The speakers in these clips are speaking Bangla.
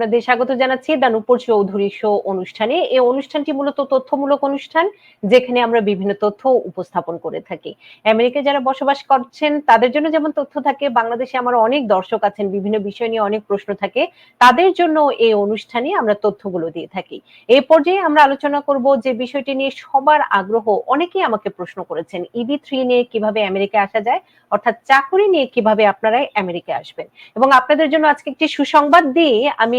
আপনাদের স্বাগত জানাচ্ছি দানুপুর চৌধুরী শো অনুষ্ঠানে। এই অনুষ্ঠানটি মূলত তথ্যমূলক অনুষ্ঠান, যেখানে আমরা বিভিন্ন তথ্য উপস্থাপন করে থাকি। আমেরিকায় যারা বসবাস করছেন, তাদের জন্য যেমন তথ্য থাকে, বাংলাদেশে আমার অনেক দর্শক আছেন, বিভিন্ন বিষয় নিয়ে অনেক প্রশ্ন থাকে, তাদের জন্য এই অনুষ্ঠানে আমরা তথ্যগুলো দিয়ে থাকি। এই পর্যায়ে আমরা আলোচনা করব যে বিষয়টি নিয়ে সবার আগ্রহ। অনেকেই আমাকে প্রশ্ন করেছেন ইবি থ্রি নিয়ে কীভাবে আমেরিকায় আসা যায়, অর্থাৎ চাকরি নিয়ে কীভাবে আপনারা আমেরিকায় আসবেন। এবং আপনাদের জন্য আজকে একটি সুসংবাদ দিয়ে আমি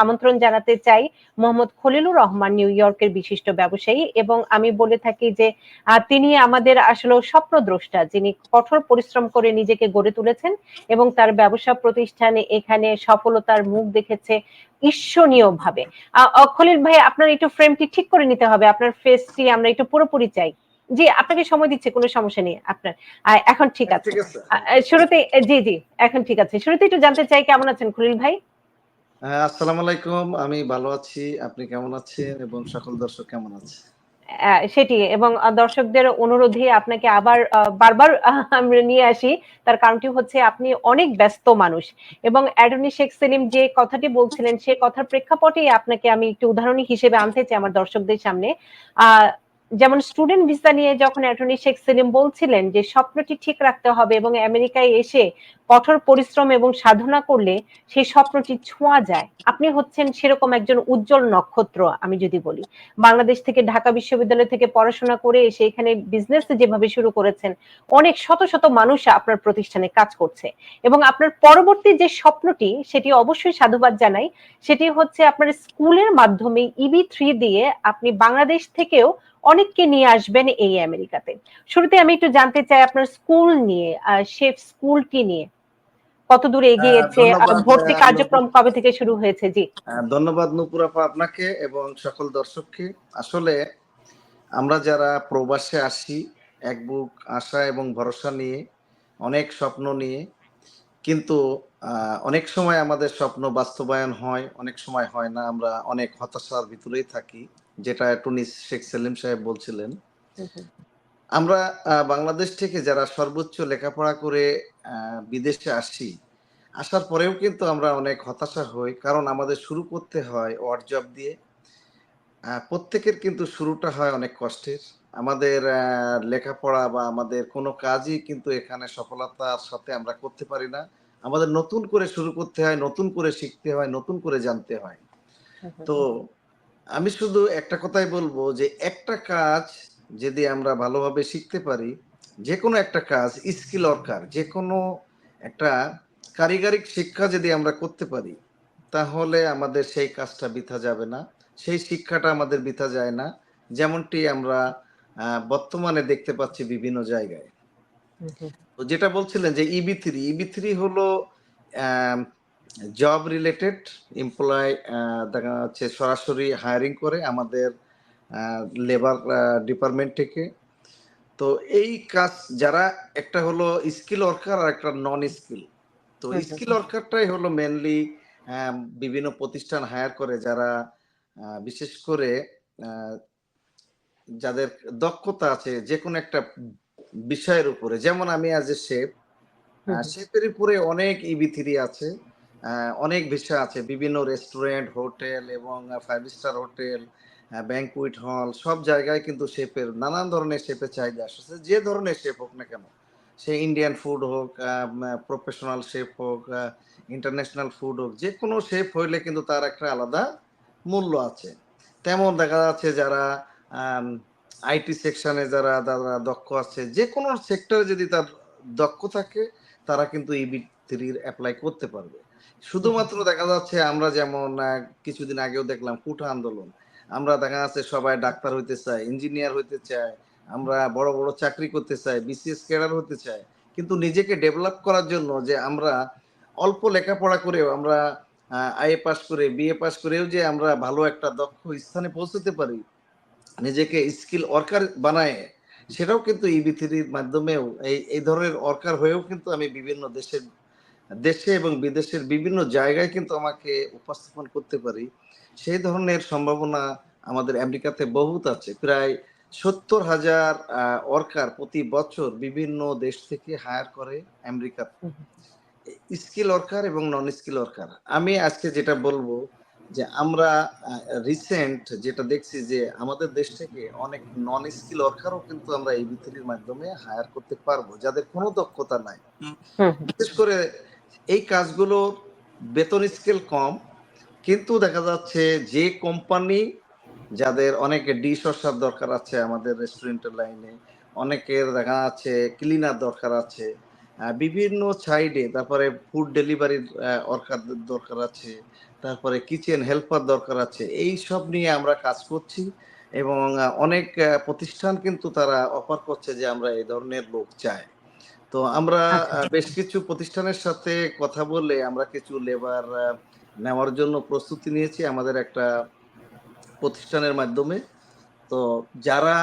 আমন্ত্রণ জানাতে চাই মোহাম্মদ খলিলুর রহমান নিউ ইয়র্কের বিশিষ্ট ব্যবসায়ী। এবং আমি বলে থাকি যে তিনি আমাদের আসলে স্বপ্নদ্রষ্টা যিনি কঠোর পরিশ্রম করে নিজেকে গড়ে তুলেছেন এবং তার ব্যবসা প্রতিষ্ঠানে এখানে সফলতার মুখ দেখেছে ঈর্ষণীয় ভাবে খলিল ভাই আপনার একটু ফ্রেমটি ঠিক করে নিতে হবে। আপনার ফেসটি আমরা একটু পুরোপুরি চাই। জি আপনাকে সময় দিচ্ছে কোনো সমস্যা নেই। আপনার এখন ঠিক আছে। আহ, শুরুতে জি জি এখন ঠিক আছে। শুরুতে একটু জানতে চাই কেমন আছেন খলিল ভাই? হ্যাঁ, আসসালামু আলাইকুম। আমি ভালো আছি। আপনি কেমন আছেন? এবং সকল দর্শক কেমন আছে? সেটি। এবং দর্শকদের অনুরোধে আপনাকে আবার বারবার আমরা নিয়ে আসি। তার কারণটি হচ্ছে আপনি অনেক ব্যস্ত মানুষ। এবং অ্যাডনি শেখ সেলিম যে কথাটি বলছিলেন, সে কথার প্রেক্ষাপটে আপনাকে আমি একটু উদাহরণ হিসেবে আনতে চাই আমার দর্শকদের সামনে। আহ যেমন স্টুডেন্ট ভিসা নিয়ে যখন অ্যাটর্নি শেখ সেলিম বলছিলেন যে স্বপ্নটি ঠিক রাখতে হবে এবং আমেরিকায় এসে কঠোর পরিশ্রম এবং সাধনা করলে সেই স্বপ্নটি ছোঁয়া যায়। আপনি হচ্ছেন সেরকম একজন উজ্জ্বল নক্ষত্র, আমি যদি বলি। বাংলাদেশ থেকে ঢাকা বিশ্ববিদ্যালয় থেকে পড়াশোনা করে এসে এখানে বিজনেস যেভাবে শুরু করেছেন, অনেক শত শত মানুষ আপনার প্রতিষ্ঠানে কাজ করছে। এবং আপনার পরবর্তী যে স্বপ্নটি, সেটি অবশ্যই সাধুবাদ জানাই। সেটি হচ্ছে আপনার স্কুলের মাধ্যমে ইবি থ্রি দিয়ে আপনি বাংলাদেশ থেকেও অনেককে নিয়ে আসবেন এই আমেরিকাতে। শুরুতে আমি একটু জানতে চাই আপনার স্কুল নিয়ে শেফ স্কুলটি নিয়ে। কত দূর এগিয়েছে হ্যাঁ, আর ভর্তি কার্যক্রম কবে থেকে শুরু হয়েছে? জি। ধন্যবাদ নুপুর আপা আপনাকে এবং সকল দর্শককে। আসলে আমরা যারা প্রবাসে আসি এক বুক আশা এবং ভরসা নিয়ে অনেক স্বপ্ন নিয়ে কিন্তু অনেক সময় আমাদের স্বপ্ন বাস্তবায়ন হয় অনেক সময় হয় না আমরা অনেক হতাশার ভিতরেই থাকি যেটা টুনি শেখ সেলিম সাহেব বলছিলেন। আমরা বাংলাদেশ থেকে যারা সর্বোচ্চ লেখাপড়া করে বিদেশে আসি আসার পরেও কিন্তু আমরা অনেক হতাশা হই কারণ আমাদের শুরু করতে হয় ওয়ার্ড জব দিয়ে। প্রত্যেকের কিন্তু শুরুটা হয় অনেক কষ্টের। আমাদের লেখাপড়া বা আমাদের কোনো কাজই কিন্তু এখানে সফলতার সাথে আমরা করতে পারি না। আমাদের নতুন করে শুরু করতে হয় নতুন করে শিখতে হয় নতুন করে জানতে হয়। তো আমি শুধু একটা কথাই বলব যে একটা কাজ যদি আমরা ভালোভাবে শিখতে পারি যে কোনো একটা কাজ স্কিল অর্কার যে কোনো একটা কারিগরিক শিক্ষা যদি আমরা করতে পারি তাহলে আমাদের সেই কাজটা বৃথা যাবে না সেই শিক্ষাটা আমাদের বৃথা যায় না। যেমনটি আমরা বর্তমানে দেখতে পাচ্ছি বিভিন্ন জায়গায়। তো যেটা বলছিলেন যে ইবি থ্রি ইবি থ্রি হলো জব রিলেটেড এমপ্লয় দেখা যাচ্ছে সরাসরি হায়ারিং করে আমাদের লেবার ডিপার্টমেন্ট থেকে। তো এই কাজ যারা একটা হলো স্কিল ওয়ার্কার আর একটা নন স্কিল তো স্কিল ওয়ার্কারটাই হলো মেনলি বিভিন্ন প্রতিষ্ঠান হায়ার করে যারা বিশেষ করে আহ, যাদের দক্ষতা আছে যে কোনো একটা বিষয়ের উপরে। যেমন আমি আজ হুম। শেফের উপরে অনেক ইবি থ্রি আছে অনেক বিষয় আছে। বিভিন্ন রেস্টুরেন্ট হোটেল এবং five star hotel banquet hall সব জায়গায় কিন্তু শেফের নানান ধরনের শেফের চাহিদা আসছে। যে ধরনের শেফ হোক না কেন সে ইন্ডিয়ান ফুড হোক প্রফেশনাল শেফ হোক ইন্টারন্যাশনাল ফুড হোক যে কোনো শেফ হইলে কিন্তু তার একটা আলাদা মূল্য আছে। তেমন দেখা যাচ্ছে যারা আইটি সেকশনে যারা যারা দক্ষ আছে যে কোনো সেক্টরে যদি তার দক্ষ থাকে, তারা কিন্তু ইবি থ্রির অ্যাপ্লাই করতে পারবে। শুধুমাত্র দেখা যাচ্ছে আমরা যেমন কিছুদিন আগেও দেখলাম কুঠা আন্দোলন। আমরা দেখা যাচ্ছে সবাই ডাক্তার হইতে চাই ইঞ্জিনিয়ার হইতে চাই আমরা বড় বড় চাকরি করতে চাই বিসিএস ক্যাডার হতে চাই কিন্তু নিজেকে ডেভেলপ করার জন্য যে আমরা অল্প লেখাপড়া করেও আমরা আইএ পাস করে বিএ পাস করেও যে আমরা ভালো একটা দক্ষ স্থানে পৌঁছতে পারি নিজেকে স্কিল ওয়ার্কার বানায় সেটাও কিন্তু ইবি থ্রির মাধ্যমেও এই এই ধরনের ওয়ার্কার হয়েও কিন্তু আমি বিভিন্ন দেশের দেশে এবং বিদেশের বিভিন্ন জায়গায় কিন্তু আমাকে উপস্থাপন করতে পারি। সেই ধরনের সম্ভাবনা আমাদের আমেরিকাতে বহুত আছে। প্রায় সত্তর হাজার ওয়ার্কার প্রতি বছর বিভিন্ন দেশ থেকে হায়ার করে আমেরিকা স্কিল ওয়ার্কার এবং নন স্কিল ওয়ার্কার। আমি আজকে যেটা বলব যে আমরা রিসেন্ট যেটা দেখছি যে আমাদের দেশ থেকে অনেক নন স্কিল ওয়ার্কারও কিন্তু আমরা এই বিথির মাধ্যমে হায়ার করতে পারব যাদের কোনো দক্ষতা নাই। বিশেষ করে এই কাজগুলো বেতন স্কেল কম কিন্তু দেখা যাচ্ছে যে কোম্পানি যাদের অনেক ডিশ ওয়াশার দরকার আছে আমাদের রেস্টুরেন্টের লাইনে অনেকের দেখা আছে ক্লিনার দরকার আছে বিভিন্ন সাইডে তারপরে ফুড ডেলিভারির ওয়ার্কার দরকার আছে তারপরে কিচেন হেল্পার দরকার আছে। এই সব নিয়ে আমরা কাজ করছি এবং অনেক প্রতিষ্ঠান কিন্তু তারা অফার করছে যে আমরা এই ধরনের লোক চাই। তো আমরা আচ্ছা। বেশ কিছু প্রতিষ্ঠানের সাথে কথা বলে আমরা কিছু লেবার নেওয়ার জন্য প্রস্তুতি নিয়েছি আমাদের একটা প্রতিষ্ঠানের মাধ্যমে। তো যারা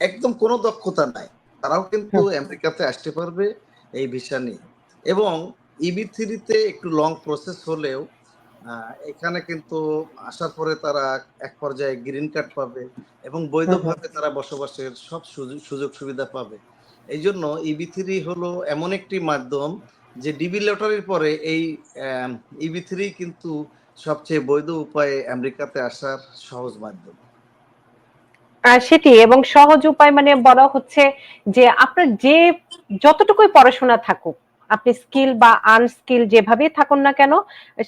একদম কোনো দক্ষতা নাই তারাও কিন্তু আমেরিকাতে আসতে পারবে এই ভিসা নিয়ে। এবং ইবি থ্রিতে একটু লং প্রসেস হলেও এখানে কিন্তু আসার পরে তারা এক পর্যায়ে গ্রিন কার্ড পাবে এবং বৈধভাবে তারা বসবাসের সব সুযোগ সুযোগ সুবিধা পাবে। এই জন্য ইবি থ্রি হলো এমন একটি মাধ্যম যে ডিবি লটারির পরে এই ইবি থ্রি কিন্তু সবচেয়ে বৈধ উপায়ে আমেরিকাতে আসার সহজ মাধ্যম। সেটি এবং সহজ উপায় মানে বলা হচ্ছে যে আপনার যে যতটুকুই পড়াশোনা থাকুক আপনি স্কিল বা আনস্কিল যেভাবে থাকুন না কেন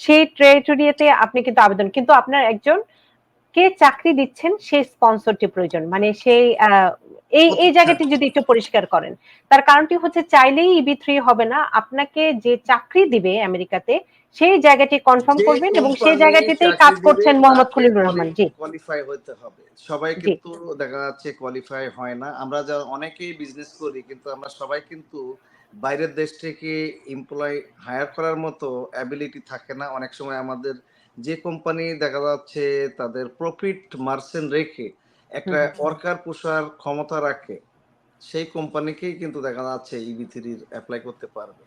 সেই টেরিটরিয়াতে আপনি কিন্তু আবেদন। কিন্তু আপনার একজন কে চাকরি দিচ্ছেন সেই স্পন্সরটি প্রয়োজন। মানে সেই এই এই জায়গাটি যদি একটু পরিষ্কার করেন। তার কারণটি হচ্ছে চাইলেই ইবি থ্রি হবে না। আপনাকে যে চাকরি দিবে আমেরিকাতে সেই জায়গাটি কনফার্ম করবেন এবং সেই জায়গাটিতেই কাজ করছেন মোহাম্মদ তাকে খলিলুর রহমান। জি। কোয়ালিফাই হতে হবে। সবাই কিন্তু দেখা যাচ্ছে কোয়ালিফাই হয় না। আমরা যা অনেকেই বিজনেস করি কিন্তু আমরা সবাই কিন্তু বাইরের দেশ থেকে এমপ্লয় হায়ার করার মতো অ্যাবিলিটি থাকে না অনেক সময় আমাদের যে কোম্পানি দেখা যাচ্ছে তাদের প্রফিট মার্সেন রেখে একটা। ওয়ার্কার পোষার ক্ষমতা রাখে সেই কোম্পানিকেই কিন্তু দেখা যাচ্ছে ইবি থ্রির অ্যাপ্লাই করতে পারবে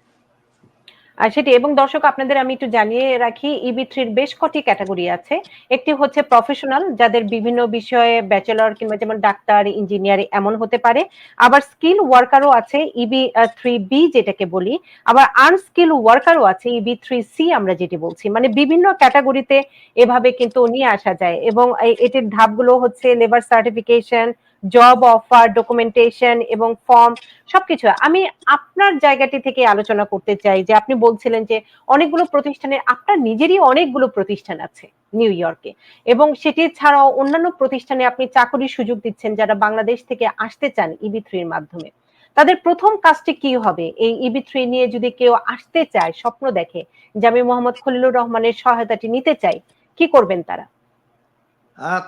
সেটি। এবং দর্শক, আপনাদের আমি একটু জানিয়ে রাখি ইবি থ্রির বেশ কটি ক্যাটাগরি আছে। একটি হচ্ছে প্রফেশনাল যাদের বিভিন্ন বিষয়ে ব্যাচেলর কিংবা যেমন ডাক্তার ইঞ্জিনিয়ার এমন হতে পারে। আবার স্কিল ওয়ার্কারও আছে ইবি থ্রি বি যেটাকে বলি। আবার আনস্কিল ওয়ার্কারও আছে ইবি থ্রি সি আমরা যেটি বলছি। মানে বিভিন্ন ক্যাটাগরিতে এভাবে কিন্তু নিয়ে আসা যায়। এবং এটির ধাপগুলো হচ্ছে labour certification job offer documentation এবং ফর্ম সবকিছু। আমি আপনার জায়গাটি থেকে আলোচনা করতে চাই যে আপনি বলছিলেন যে অনেকগুলো প্রতিষ্ঠানে আপনার নিজেরই অনেকগুলো প্রতিষ্ঠান আছে নিউ ইয়র্কে এবং সেটি ছাড়াও অন্যান্য প্রতিষ্ঠানে আপনি চাকরির সুযোগ দিচ্ছেন যারা বাংলাদেশ থেকে আসতে চান ইবি থ্রির মাধ্যমে। তাদের প্রথম কাজটি কি হবে? এই ইবি থ্রি নিয়ে যদি কেউ আসতে চায়, স্বপ্ন দেখে যে আমি মোহাম্মদ খলিলুর রহমানের সহায়তাটি নিতে চাই, কি করবেন তারা?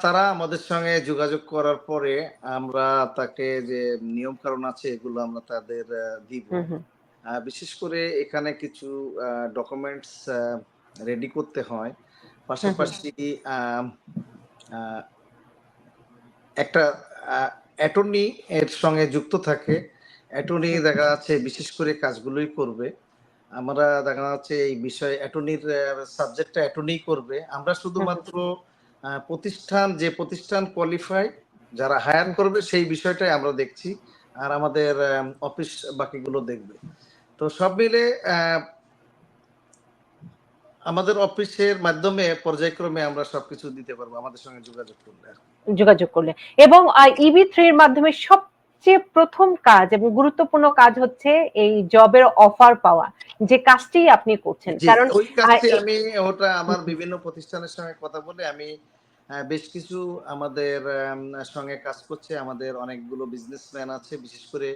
তারা আমাদের সঙ্গে যোগাযোগ করার পরে আমরা তাকে যে নিয়ম কারণ আছে এগুলো আমরা তাদের দিব। বিশেষ করে এখানে কিছু ডকুমেন্টস রেডি করতে হয়। পাশাপাশি একটা অ্যাটর্নি এর সঙ্গে যুক্ত থাকে। অ্যাটর্নি দেখা যাচ্ছে বিশেষ করে কাজগুলোই করবে। আমরা দেখা যাচ্ছে এই বিষয়ে অ্যাটর্নির সাবজেক্টটা অ্যাটর্নি করবে। আমরা শুধুমাত্র প্রতিষ্ঠান, যে প্রতিষ্ঠান কোয়ালিফাই যারা হায়ার করবে, সেই বিষয়টাই আমরা দেখছি। আর আমাদের অফিস বাকিগুলো দেখবে। তো সব মিলে আমাদের অফিসের মাধ্যমে পর্যায়ক্রমে আমরা সবকিছু দিতে পারব। আমাদের সঙ্গে যোগাযোগ করলে যোগাযোগ করলে। এবং ইবি থ্রি এর মাধ্যমে সবচেয়ে প্রথম কাজ এবং গুরুত্বপূর্ণ কাজ হচ্ছে এই জবের অফার পাওয়া যে কাজটি আপনি করছেন। কারণ ওই কাজটি আমি ওটা আমার বিভিন্ন প্রতিষ্ঠানের সঙ্গে কথা বলে আমি বেশ কিছু আমাদের সঙ্গে কাজ করছে। আমাদের অনেকগুলো বিজনেসম্যান আছে বিশেষ করে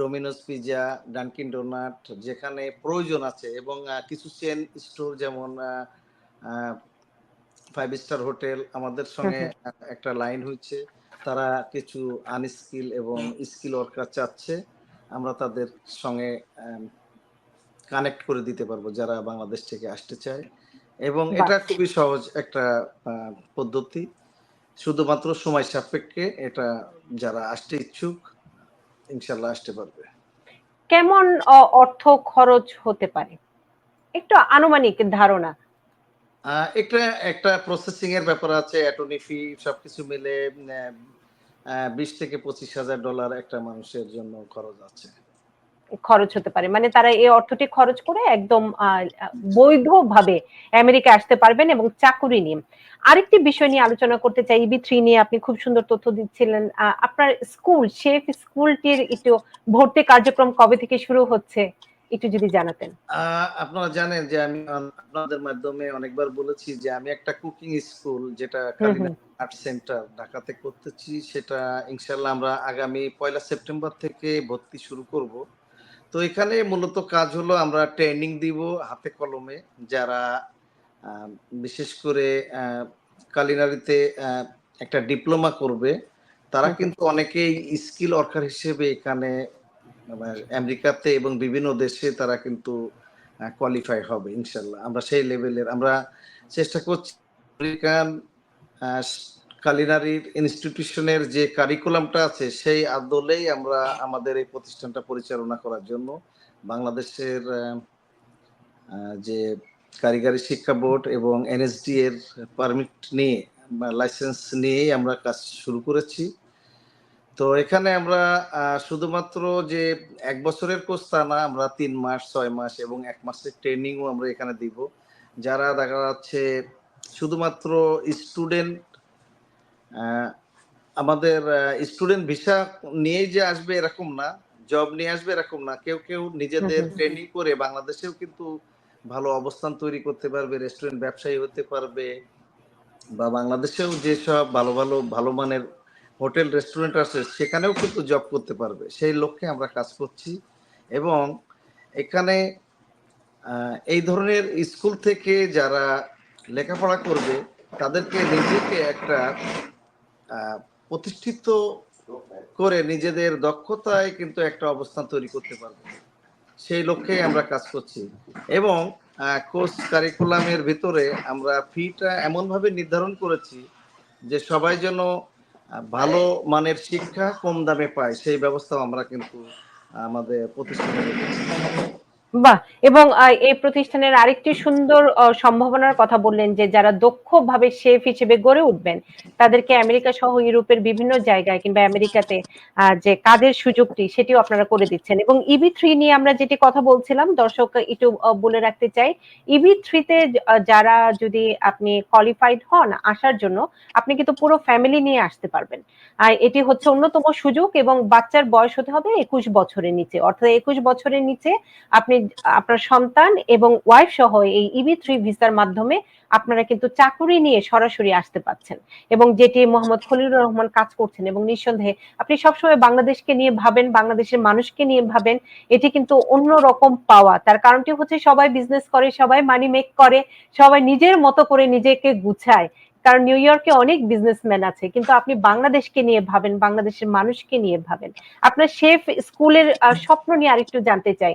ডোমিনোস পিজা ডানকিন ডোনাট যেখানে প্রয়োজন আছে এবং কিছু চেন স্টোর যেমন ফাইভ স্টার হোটেল আমাদের সঙ্গে একটা লাইন হচ্ছে তারা কিছু আনস্কিল এবং স্কিল ওয়ার্কার চাচ্ছে। আমরা তাদের সঙ্গে কানেক্ট করে দিতে পারব যারা বাংলাদেশ থেকে আসতে চায়। এবং এটা খুবই সহজ একটা পদ্ধতি। শুধুমাত্র সময় সাপেক্ষে এটা যারা আসতে ইচ্ছুক ইনশাল্লাহ আসতে পারবে। কেমন অর্থ খরচ হতে পারে? একটু আনুমানিক ধারণা। একটা একটা প্রসেসিং এর ব্যাপার আছে অ্যাটর্নি ফি সবকিছু মিলে বিশ থেকে পঁচিশ হাজার ডলার একটা মানুষের জন্য খরচ আছে। খরচ হতে পারে। মানে তারা এই অর্থটি খরচ করে একদম বৈধভাবে আমেরিকা আসতে পারবেন এবং চাকুরি নিয়ে। আরেকটি বিষয় নিয়ে আলোচনা করতে চাই, ইবি থ্রি নিয়ে আপনি খুব সুন্দর তথ্য দিচ্ছিলেন। আপনার স্কুল শেফ স্কুলটির একটু ভর্তি কার্যক্রম কবে থেকে শুরু হচ্ছে? একটু যদি জানাতেন। আপনারা জানেন যে আমি আপনাদের মাধ্যমে অনেকবার বলেছি যে আমি একটা কুকিং স্কুল যেটা আর্ট সেন্টার ঢাকাতে করতেছি। সেটা ইনশাল্লাহ আমরা আগামী পয়লা সেপ্টেম্বর থেকে ভর্তি শুরু করব। তো এখানে মূলত কাজ হলো আমরা ট্রেনিং দিব হাতে কলমে যারা বিশেষ করে কালিনারিতে একটা ডিপ্লোমা করবে তারা। কিন্তু অনেকেই স্কিল ওয়ার্কার হিসেবে এখানে আমেরিকাতে এবং বিভিন্ন দেশে তারা কিন্তু কোয়ালিফাই হবে, ইনশাল্লাহ। আমরা সেই লেভেলের আমরা চেষ্টা করছি আমেরিকান কালিনারির ইনস্টিটিউশনের যে কারিকুলামটা আছে, সেই আদলেই আমরা আমাদের এই প্রতিষ্ঠানটা পরিচালনা করার জন্য বাংলাদেশের যে কারিগরি শিক্ষা বোর্ড এবং এনএসডি এর পারমিট নিয়ে লাইসেন্স নিয়েই আমরা কাজ শুরু করেছি। তো এখানে আমরা শুধুমাত্র যে এক বছরের কোর্স তা না আমরা তিন মাস ছয় মাস এবং এক মাসের ট্রেনিংও আমরা এখানে দিব যারা দেখা যাচ্ছে শুধুমাত্র স্টুডেন্ট আমাদের স্টুডেন্ট ভিসা নিয়েই যে আসবে এরকম না জব নিয়ে আসবে এরকম না কেউ কেউ নিজেদের। ট্রেনিং করে বাংলাদেশেও কিন্তু ভালো অবস্থান তৈরি করতে পারবে রেস্টুরেন্ট ব্যবসায়ী হতে পারবে বা বাংলাদেশেও যেসব ভালো ভালো ভালো মানের হোটেল, রেস্টুরেন্ট আছে, সেখানেও কিন্তু জব করতে পারবে। সেই লক্ষ্যে আমরা কাজ করছি এবং এখানে এই ধরনের স্কুল থেকে যারা লেখাপড়া করবে, তাদেরকে নিজেকে একটা প্রতিষ্ঠিত করে নিজেদের দক্ষতায় কিন্তু একটা অবস্থান তৈরি করতে পারবে। সেই লক্ষ্যে আমরা কাজ করছি এবং কোর্স কারিকুলামের ভিতরে আমরা ফিটা এমনভাবে নির্ধারণ করেছি যে সবাই যেন ভালো মানের শিক্ষা কম দামে পায় সেই ব্যবস্থাও আমরা কিন্তু আমাদের প্রতিষ্ঠানে বাহ, এবং এই প্রতিষ্ঠানের আরেকটি সুন্দর সম্ভাবনার কথা বললেন যে যারা দক্ষভাবে শেফ হিসেবে গড়ে উঠবেন, তাদেরকে আমেরিকা সহ ইউরোপের বিভিন্ন জায়গায় কিংবা আমেরিকাতে যে কাজের সুযোগটি সেটিও আপনারা করে দিচ্ছেন। এবং থ্রি নিয়ে আমরা যেটি কথা বলছিলাম, দর্শক একটু বলে রাখতে চাই ইবি থ্রিতে যারা যদি আপনি কোয়ালিফাইড হন আসার জন্য, আপনি কিন্তু পুরো ফ্যামিলি নিয়ে আসতে পারবেন। আর এটি হচ্ছে অন্যতম সুযোগ এবং বাচ্চার বয়স হতে হবে একুশ বছরের নিচে। অর্থাৎ একুশ বছরের নিচে আপনি আপনার সন্তান এবং ওয়াইফ সহ এই ইবি থ্রি ভিসার মাধ্যমে আপনারা কিন্তু চাকুরি নিয়ে সরাসরি আসতে পাচ্ছেন। এবং যেটি মোহাম্মদ খলিলুর রহমান কাজ করছেন এবং নিঃসন্দেহে আপনি সবসময় বাংলাদেশকে নিয়ে ভাবেন, বাংলাদেশের মানুষকে নিয়ে ভাবেন, এটি কিন্তু অন্য রকম পাওয়া। তার কারণটি হচ্ছে সবাই বিজনেস করে, সবাই মানি মেক করে, সবাই নিজের মতো করে নিজেকে গুছায়। কারণ নিউ ইয়র্কে অনেক বিজনেসম্যান আছে, কিন্তু আপনি বাংলাদেশকে নিয়ে ভাবেন, বাংলাদেশের মানুষকে নিয়ে ভাবেন। আপনার শেফ স্কুলের স্বপ্ন নিয়ে আরেকটু জানতে চাই।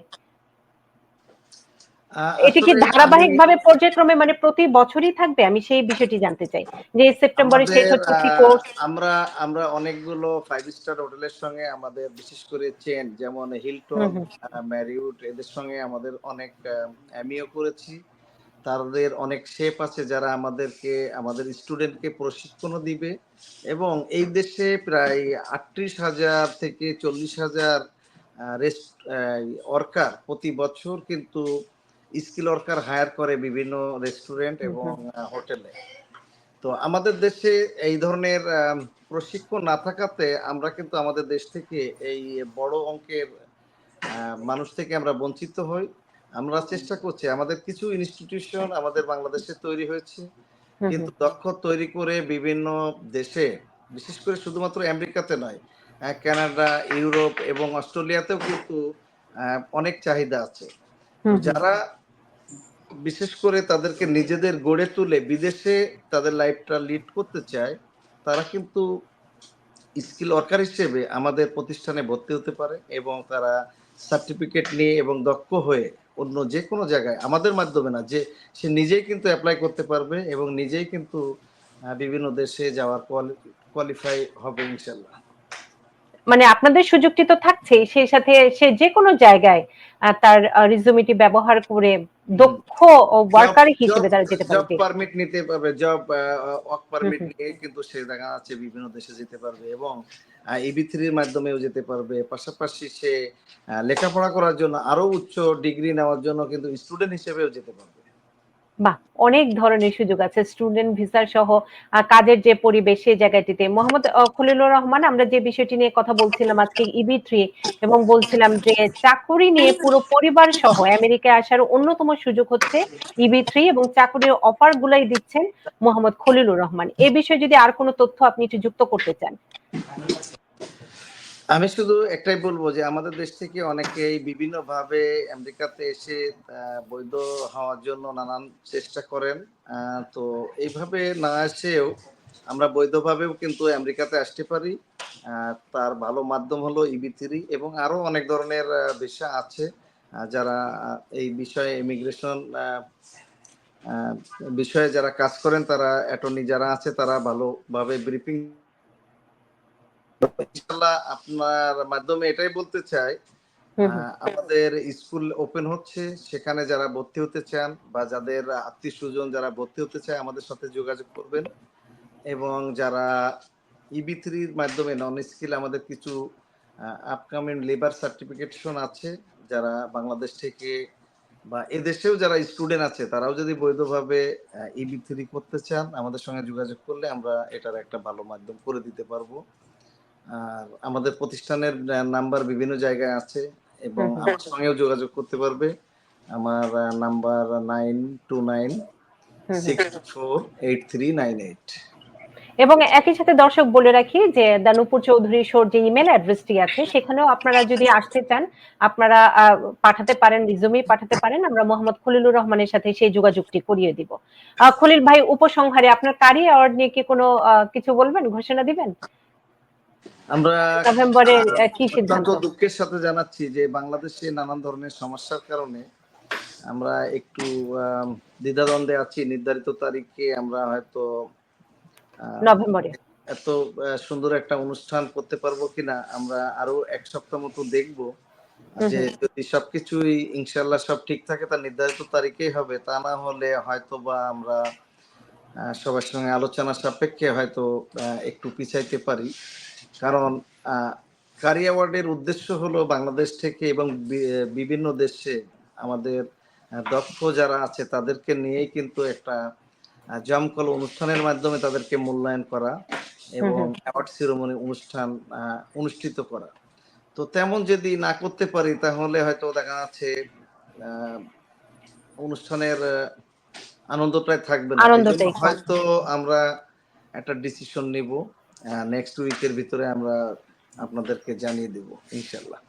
এটি কি ধারাবাহিক ভাবে পর্যায়ক্রমে মানে প্রতি বছরই থাকবে? আমি সেই বিষয়টি জানতে চাই। যে সেপ্টেম্বরে শেষ হচ্ছে কি কোর্স? আমরা আমরা অনেকগুলো ফাইভ স্টার হোটেলের সঙ্গে আমাদের বিশেষ করে চেন যেমন হিলটন। ম্যারিউট এদের সঙ্গে আমাদের অনেক এমইও করেছি। তাদের অনেক শেফ আছে যারা আমাদেরকে আমাদের স্টুডেন্টকে প্রশিক্ষণও দিবে। এবং এই দেশে প্রায় আটত্রিশ হাজার থেকে চল্লিশ হাজার রেস্ট ওয়ার্কার প্রতি বছর কিন্তু স্কিল ওয়ার্কার হায়ার করে বিভিন্ন রেস্টুরেন্ট এবং হোটেলে। তো আমাদের দেশে এই ধরনের প্রশিক্ষণ না থাকাতে আমরা কিন্তু আমাদের দেশ থেকে এই বড় অঙ্কের মানুষ থেকে আমরা বঞ্চিত হই। আমরা চেষ্টা করছি আমাদের কিছু ইনস্টিটিউশন আমাদের বাংলাদেশে তৈরি হয়েছে। কিন্তু দক্ষ তৈরি করে বিভিন্ন দেশে বিশেষ করে শুধুমাত্র আমেরিকাতে নয় কানাডা ইউরোপ এবং অস্ট্রেলিয়াতেও কিন্তু অনেক চাহিদা আছে। যারা বিশেষ করে তাদেরকে নিজেদের গড়ে তুলে বিদেশে তাদের লাইফটা লিড করতে চায়, তারা কিন্তু স্কিল ওয়ার্কার হিসেবে আমাদের প্রতিষ্ঠানে ভর্তি হতে পারে এবং তারা সার্টিফিকেট নিয়ে এবং দক্ষ হয়ে অন্য যে কোনো জায়গায়, আমাদের মাধ্যমে না, যে সে নিজেই কিন্তু অ্যাপ্লাই করতে পারবে এবং নিজেই কিন্তু বিভিন্ন দেশে যাওয়ার কোয়ালিফাই হবে ইনশাল্লাহ মানে আপনাদের সুযোগটি তো থাকছেই সেই সাথে সে যে কোনো জায়গায় তার রিজুমিটি ব্যবহার করে দক্ষ ওয়ার্কার হিসেবে তারা যেতে পারবে। জব পারমিট নিতে পারবে জব ওয়ার্ক পারমিট নিয়ে কিন্তু সে দেখা যাচ্ছে বিভিন্ন দেশে যেতে পারবে এবং ইবি থ্রির মাধ্যমেও যেতে পারবে। পাশাপাশি সে লেখাপড়া করার জন্য আরও উচ্চ ডিগ্রি নেওয়ার জন্য কিন্তু স্টুডেন্ট হিসেবেও যেতে পারবে। বাহ অনেক ধরনের সুযোগ আছে স্টুডেন্ট ভিসা সহ কাজের যে পরিবেশ সেই জায়গাটিতে। মোহাম্মদ খলিলুর রহমান, আমরা যে বিষয়টি নিয়ে কথা বলছিলাম আজকে ইবি থ্রি এবং বলছিলাম যে চাকুরি নিয়ে পুরো পরিবার সহ আমেরিকায় আসার অন্যতম সুযোগ হচ্ছে ইবি থ্রি এবং চাকুরির অফার গুলাই দিচ্ছেন মোহাম্মদ খলিলুর রহমান। এ বিষয়ে যদি আর কোনো তথ্য আপনি একটু যুক্ত করতে চান। আমি শুধু একটাই বলব যে আমাদের দেশ থেকে অনেকেই বিভিন্ন ভাবে আমেরিকাতে এসে বৈধ হওয়ার জন্য নানান চেষ্টা করেন। তো এইভাবে না এসেও আমরা বৈধভাবেও কিন্তু আমেরিকাতে আসতে পারি। তার ভালো মাধ্যম হলো ইবি থ্রি এবং আরও অনেক ধরনের ভিসা আছে যারা এই বিষয়ে ইমিগ্রেশন বিষয়ে যারা কাজ করেন, তারা অ্যাটর্নি যারা আছে, তারা ভালোভাবে ব্রিফিং ইনশাল্লাহ আপনার মাধ্যমে এটাই বলতে চাই আমাদের স্কুল ওপেন হচ্ছে সেখানে যারা ভর্তি হতে চান বা যাদের আত্মীয় স্বজন যারা ভর্তি হতে চায় আমাদের সাথে যোগাযোগ করবেন। এবং যারা ইবি থ্রির মাধ্যমে নন স্কিল আমাদের কিছু আপকামিং লেবার সার্টিফিকেশন আছে যারা বাংলাদেশ থেকে বা এদেশেও যারা স্টুডেন্ট আছে তারাও যদি বৈধভাবে ইবি থ্রি করতে চান আমাদের সঙ্গে যোগাযোগ করলে আমরা এটার একটা ভালো মাধ্যম করে দিতে পারব। আমাদের প্রতিষ্ঠানের নাম্বার বিভিন্ন জায়গায় আছে এবং। আমার সঙ্গেও যোগাযোগ করতে পারবে আমার number nine two nine. Six four eight three nine eight এবং একই সাথে দর্শক বলে রাখি যে দানুপুর চৌধুরী শোর যে ইমেল অ্যাড্রেসটি আছে সেখানেও আপনারা যদি আসতে চান আপনারা পাঠাতে পারেন রিজুমি পাঠাতে পারেন আমরা মোহাম্মদ খলিলুর রহমানের সাথে সেই যোগাযোগটি করিয়ে দিব খলিল ভাই উপসংহারে আপনার কারি অ্যাওয়ার্ড নিয়ে কি কোনো কিছু বলবেন ঘোষণা দিবেন আমরা নভেম্বরের কি সিদ্ধান্ত। দুঃখের সাথে জানাচ্ছি যে বাংলাদেশে নানান ধরনের সমস্যার কারণে আমরা একটু দ্বিধাদ্বন্দ্বে আছি। নির্ধারিত তারিখে আমরা হয়তো নভেম্বরে। এত সুন্দর একটা অনুষ্ঠান করতে পারব কিনা আমরা আরও এক সপ্তাহ মতো দেখব। যে যদি সবকিছুই ইনশাল্লাহ সব ঠিক থাকে তা নির্ধারিত তারিখেই হবে। তা না হলে হয়তো বা আমরা সবার সঙ্গে আলোচনা সাপেক্ষে হয়তো একটু পিছাইতে পারি। কারণ আহ, কারি অ্যাওয়ার্ডের উদ্দেশ্য হলো বাংলাদেশ থেকে এবং বিভিন্ন দেশে আমাদের দক্ষ যারা আছে তাদেরকে নিয়েই কিন্তু একটা জমকল অনুষ্ঠানের মাধ্যমে তাদেরকে মূল্যায়ন করা এবং। অ্যাওয়ার্ড সিরোমনি অনুষ্ঠান আহ, অনুষ্ঠিত করা তো তেমন যদি না করতে পারি তাহলে হয়তো দেখা যাচ্ছে আহ, অনুষ্ঠানের আনন্দটাই থাকবে না। হয়তো আমরা একটা ডিসিশন নিব নেক্সট উইকের ভিতরে আমরা আপনাদেরকে জানিয়ে দেব ইনশাল্লাহ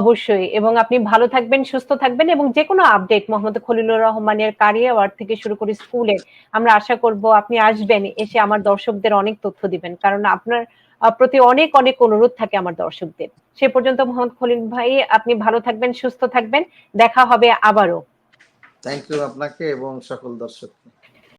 অবশ্যই। এবং আপনি ভালো থাকবেন সুস্থ থাকবেন এবং যে কোনো আপডেট মোহাম্মদ খলিলুর রহমানের কারি অ্যাওয়ার্ড থেকে শুরু করে স্কুলের আমরা আশা করব আপনি আসবেন এসে আমার দর্শকদের অনেক তথ্য দিবেন। কারণ আপনার প্রতি অনেক অনেক অনুরোধ থাকে আমার দর্শকদের। সে পর্যন্ত মোহাম্মদ খলিল ভাই আপনি ভালো থাকবেন সুস্থ থাকবেন। দেখা হবে আবারও। থ্যাংক ইউ আপনাকে এবং সকল দর্শককে।